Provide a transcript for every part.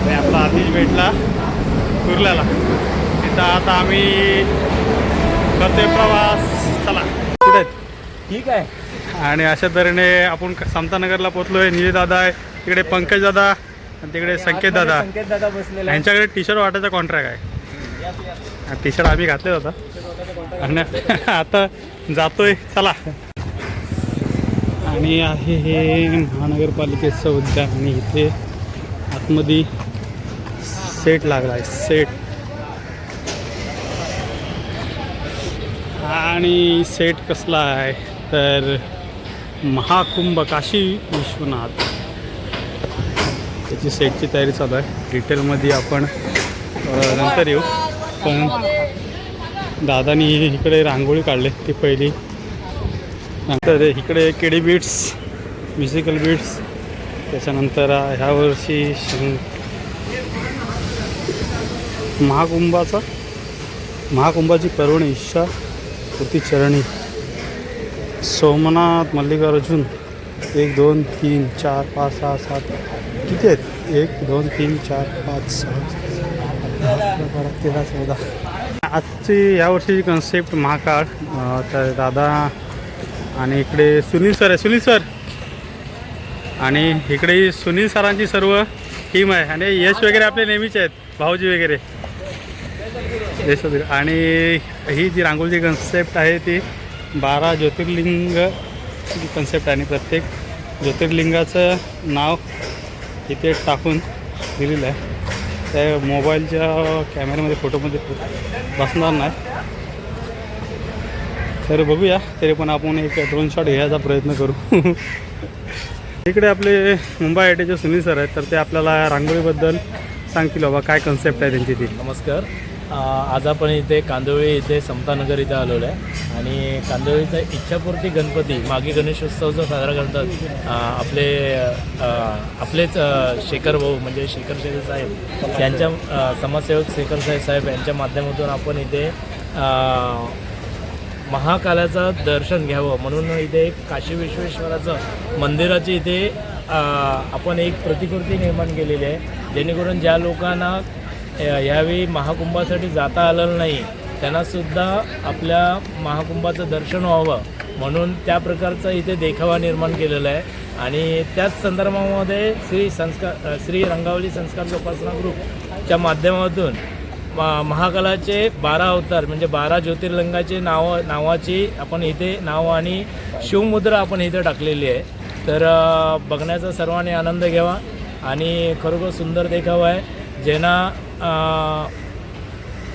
आणि आपला आतिश भेटला कुर्ल्याला. तिथं आता आम्ही करतोय प्रवास. चला. कुठे? ठीक आहे. आणि अशा तऱ्हेने आपण समतानगरला पोहोचलोय. निजय दादा आहे. तिकडे पंकज दादा आणि तिकडे संकेत दादा. संकेत दादा बसलेला आहे. यांच्याकडे टी शर्ट वाटायचा कॉन्ट्रॅक्ट आहे. टी शर्ट आम्ही घातले होता. आणि आता जातोय. चला. आणि आहे हे महानगरपालिकेचं उद्यान. आणि इथे आतमध्ये सेट लागला आहे सेट. आणि सेट कसला आहे? तर महाकुंभ काशी विश्वनाथ. त्याची सेटची तयारी चालू आहे. डिटेलमध्ये आपण नंतर येऊ. पण दादानी इकडे रांगोळी काढले ती पहिली. नंतर इकडे केडी बीट्स म्युझिकल बीट्स त्याच्यानंतर ह्यावर्षी शं महाकुंभाचा महाकुंभाची पर्वणी इच्छा होती चरणी सोमनाथ मल्लिकार्जुन एक दोन तीन चार पाच सहा सात. किती आहेत? एक दोन तीन चार पाच सहा बारा तेरा चौदा. आजची यावर्षीची कन्सेप्ट महाकाळ. तर दादा आणि इकडे सुनील सर आहे. सुनील सर. आणि इकडे सुनील सरांची सर्व टीम आहे. आणि यश वगैरे आपले नेहमीचे आहेत. भाऊजी वगैरे. यश आणि ही जी रांगोळीची कन्सेप्ट आहे ती बारा ज्योतिर्लिंग कन्सेप्ट आहे. आणि प्रत्येक ज्योतिर्लिंगाचं नाव इथे टाकून दिलेलं आहे. त्या मोबाईलच्या कॅमेऱ्यामध्ये फोटोमध्ये बसणार नाही. तर बघूया तरी पण आपण एक ड्रोन शॉट घ्यायचा प्रयत्न करू. इकडे आपले मुंबई आय टीचे सुनील सर आहेत. तर ते आपल्याला रांगोळीबद्दल सांगतील बाबा काय कन्सेप्ट आहे त्यांची ती. नमस्कार. आज आपण इथे कांदोळी इथे समतानगर इथे आलेलो आहे. आणि कांदोळीचा इच्छापूर्ती गणपती मागे गणेशोत्सव जो साजरा करतात आपले आपलेच शेखर भाऊ म्हणजे शेखर शेखर साहेब त्यांच्या समाजसेवक शेखर साहेब साहेब यांच्या माध्यमातून आपण इथे महाकालाचं दर्शन घ्यावं. म्हणून इथे एक काशी विश्वेश्वराचं मंदिराची इथे आपण एक प्रतिकृती निर्माण केलेली आहे. जेणेकरून ज्या लोकांना यावेळी महाकुंभासाठी जाता आलेलं नाही. त्यांनासुद्धा आपल्या महाकुंभाचं दर्शन व्हावं म्हणून त्या प्रकारचा इथे देखावा निर्माण केलेला आहे. आणि त्याच संदर्भामध्ये श्री संस्कार श्री रंगावली संस्कार जोपासना ग्रुपच्या माध्यमातून मा- महाकालाचे बारा अवतार म्हणजे बारा ज्योतिर्लिंगाचे नाव नावाची आपण इथे नाव आणि शिवमुद्रा आपण इथे टाकलेली आहे. तर बघण्याचा सर्वांनी आनंद घ्यावा आणि खरोखर सुंदर देखावा आहे. ज्यांना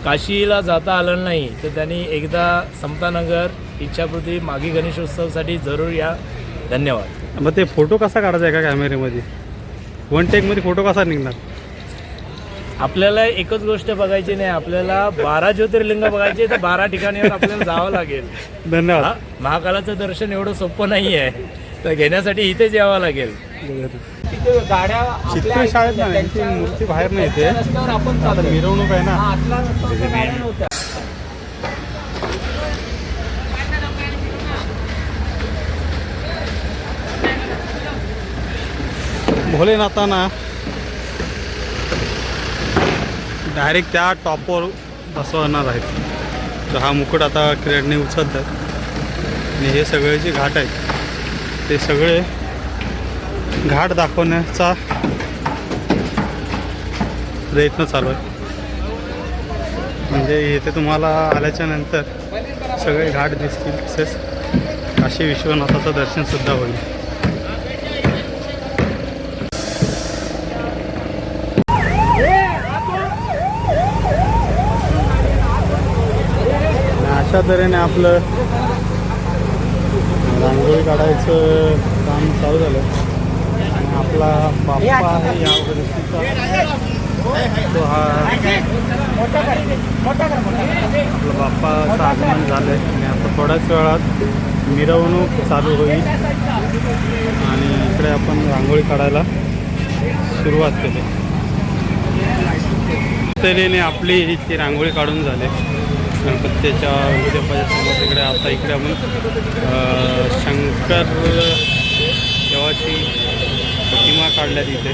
काशीला जाता आलं नाही तर त्यांनी एकदा समतानगर इच्छापूर्ती मागी गणेशोत्सवसाठी जरूर या. धन्यवाद. मग ते फोटो कसा काढायचा एका कॅमेऱ्यामध्ये वन टेकमध्ये फोटो कसा निघणार? आपल्याला एकच गोष्ट बघायची नाही आपल्याला बारा ज्योतिर्लिंग बघायचे तर बारा ठिकाणीवर आपल्याला जावं लागेल. धन्यवाद. महाकालाचं दर्शन एवढं सोपं नाही आहे तर घेण्यासाठी इथेच यावं लागेल. गाड्या चित्र शाळेत नाही ती मूर्ती बाहेर नाही येते आपण आता मिरवणूक आहे ना. भोलेनाथांना डायरेक्ट त्या टॉपवर बसवणार आहेत. तर हा मुकुट आता क्रेडने उचलतात. आणि हे सगळे जे घाट आहेत ते सगळे घाट दाखवण्याचा प्रयत्न चालू आहे. म्हणजे येथे तुम्हाला आल्याच्यानंतर सगळे घाट दिसतील तसेच काशी विश्वनाथाचं दर्शनसुद्धा होईल. अशा तऱ्हेने आपलं रांगोळी काढायचं काम चालू झालं. आपला बाप्पा आहे या तो हा आपला बाप्पाचं आगमन झालं. आहे आणि आता थोड्याच वेळात मिरवणूक चालू होईल. आणि इकडे आपण रांगोळी काढायला सुरुवात केली. तऱ्हेने आपली ती रांगोळी काढून झाली. गणपतीच्या उद्यापाच्या समोर तिकडे आता इकडे आपण शंकर देवाची प्रतिमा काढल्या तिथे.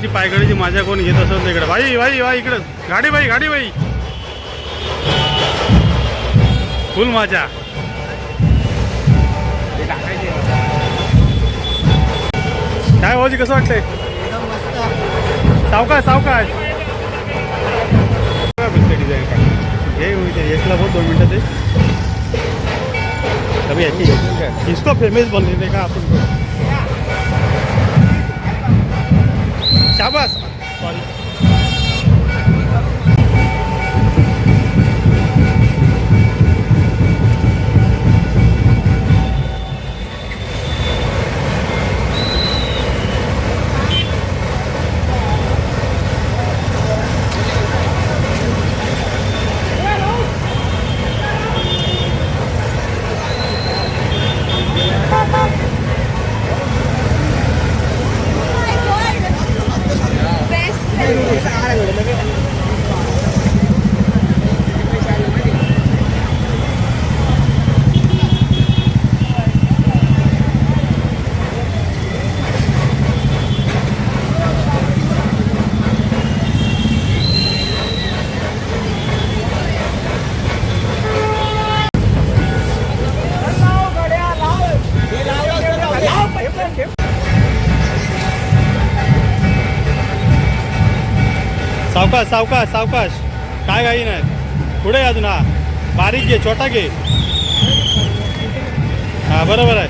ची पायगडीची माझ्या कोण घेत असत इकडे. भाई भाई भाई इकडं. गाडी बाई गाडी बाई फुल माझ्या काय भाऊजी कसं वाटतंय? सावकाश सावकाश. डिझाईन हे होईल एकला बोल दोन मिनटं ते. अभी याची इसको फेमस बनलेले का आपण? शाबास सॉरी सावकाश सावकाश. सावकाश काय काही नाही. पुढे अजून हा. बारीक घे छोटा घे. हां बरोबर आहे.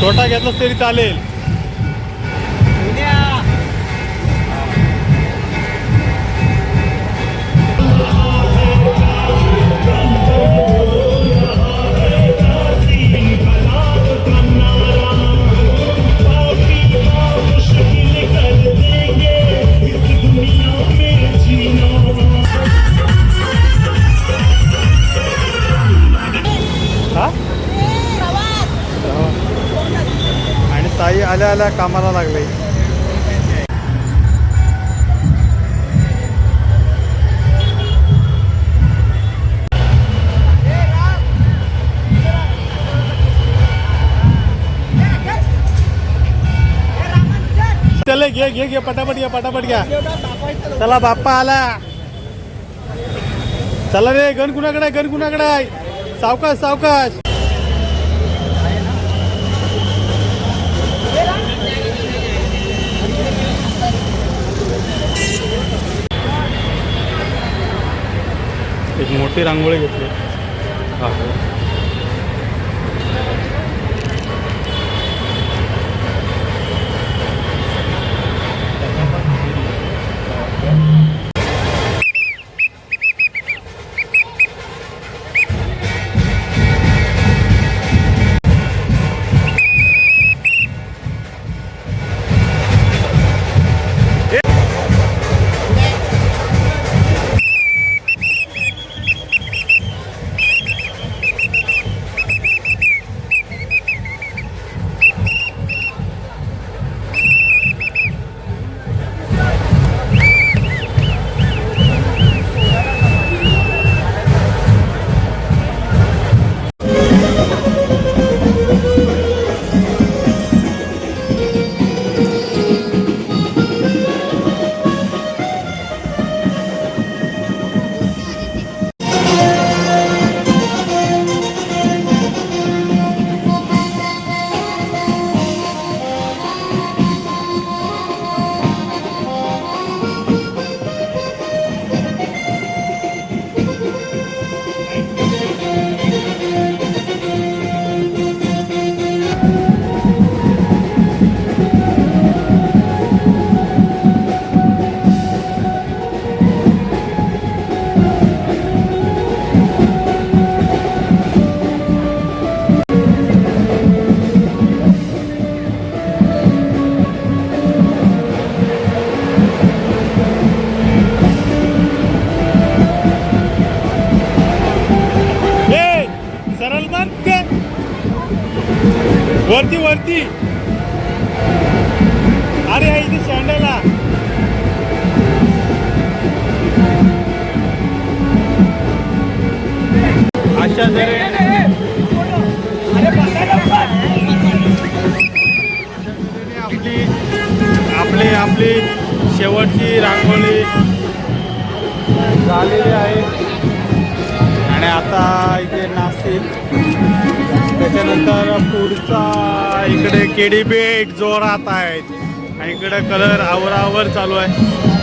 छोटा घेतलास तरी चालेल. आल्या कामाला लागले. चले घे घे घे पटापट घ्या पटापट घ्या. चला बाप्पा आला. चला रे गण कुणाकडे गण कुणाकडे आहे? सावकाश सावकाश एक मोठी रांगोळी घेतली. वरती. वरती अरे हा इथे स्टँडला अशा तऱ्हेने आपली आपली आपली शेवटची रांगोळी झालेली आहे. आणि आता इथे नाचतील. त्याच्यानंतर पुढचा इकडे केडी बेट जोरात आहेत आणि इकडे कलर आवरावर चालू आहे.